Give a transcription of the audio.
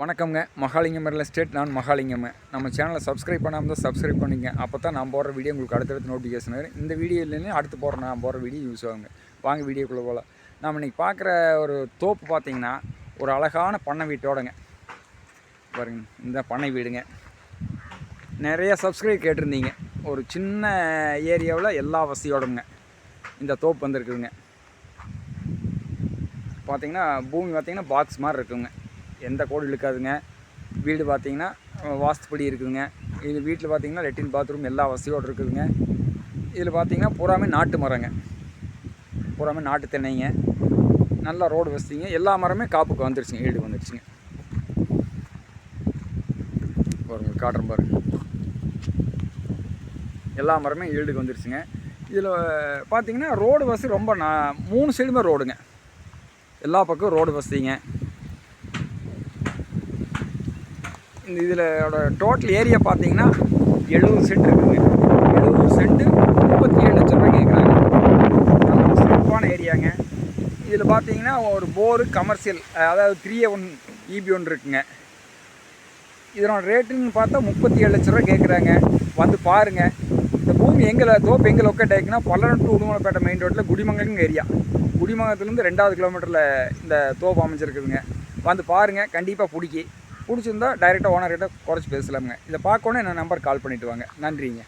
வணக்கம்ங்க. Mahalingam real estate. நான் மகாலிங்கம் நம்ம சேனலை சப்ஸ்கிரைப் பண்ணாமல் தான் சப்ஸ்கிரைப் பண்ணிங்க. அப்போ தான் நான் போடுற வீடியோ உங்களுக்கு அடுத்தடுத்து நோட்டிஃபிகேஷன் வரும். இந்த வீடியோ இல்லைன்னு அடுத்து போடுற நான் போடுற வீடியோ யூஸ் ஆகுங்க. வாங்க வீடியோக்குள்ளே போகலாம் நம்ம இன்றைக்கி பார்க்குற ஒரு தோப்பு பார்த்திங்கன்னா ஒரு அழகான பண்ணை வீட்டோடங்க. பாருங்க இந்த பண்ணை வீடுங்க. நிறைய சப்ஸ்கிரைப் கேட்டிருந்தீங்க. ஒரு சின்ன ஏரியாவில் எல்லா வசதியோடுங்க இந்த தோப்பு வந்திருக்குதுங்க. பார்த்திங்கன்னா பூமி பார்த்தீங்கன்னா பாக்ஸ் மாதிரி இருக்குங்க. எந்த கோடு இழுக்காதுங்க. வீடு பார்த்தீங்கன்னா வாஸ்துப்படி இருக்குதுங்க. இது வீட்டில் பார்த்தீங்கன்னா லெட்டின் பாத்ரூம் எல்லா வசதியோடு இருக்குதுங்க. இதில் பார்த்தீங்கன்னா பூராமே நாட்டு மரங்க. பூராமே நாட்டு தென்னைங்க. நல்லா ரோடு வசதிங்க. எல்லா மரமே காப்புக்கு வந்துருச்சுங்க ஈடு வந்துருச்சுங்க. பாருங்க காட்டுறேன் பாருங்க. எல்லா மரமே ஈல்டுக்கு வந்துருச்சுங்க. இதில் பார்த்தீங்கன்னா ரோடு வசதி ரொம்ப நான் மூணு சைடுமே ரோடுங்க. எல்லா பக்கம் ரோடு வசதிங்க. இந்த இதில் டோட்டல் ஏரியா பார்த்தீங்கன்னா எழுபது சென்ட் இருக்குங்க. எழுபது சென்ட்டு முப்பத்தி ஏழு லட்ச ரூபாய் கேட்குறாங்க சிறப்பான ஏரியாங்க இதில் பார்த்தீங்கன்னா ஒரு போரு கமர்ஷியல் அதாவது த்ரீ ஒன் இபி ஒன்று இருக்குங்க. இதனோட ரேட்டுன்னு பார்த்தா முப்பத்தி ஏழு லட்ச ரூபா கேட்குறாங்க. வந்து பாருங்கள் இந்த பூமி எங்கே தோப்பு எங்கே லொக்கேட் ஆகிக்குன்னா பல்லடம் டு உடுமலைப்பேட்டை மெயின் ரோட்டில் குடிமங்கலங்க ஏரியா குடிமங்கலத்துலேருந்து ரெண்டாவது கிலோமீட்டரில் இந்த தோப்பு அமைஞ்சிருக்குதுங்க. வந்து பாருங்கள் கண்டிப்பாக பிடிக்கி பிடிச்சிருந்தா டைரெக்டாக ஓனர்கிட்ட குறைச்சி பேசலாமுங்க. இதை பார்க்கணும் என்ன நம்பர் கால் பண்ணிவிட்டு வாங்க. நன்றிங்க.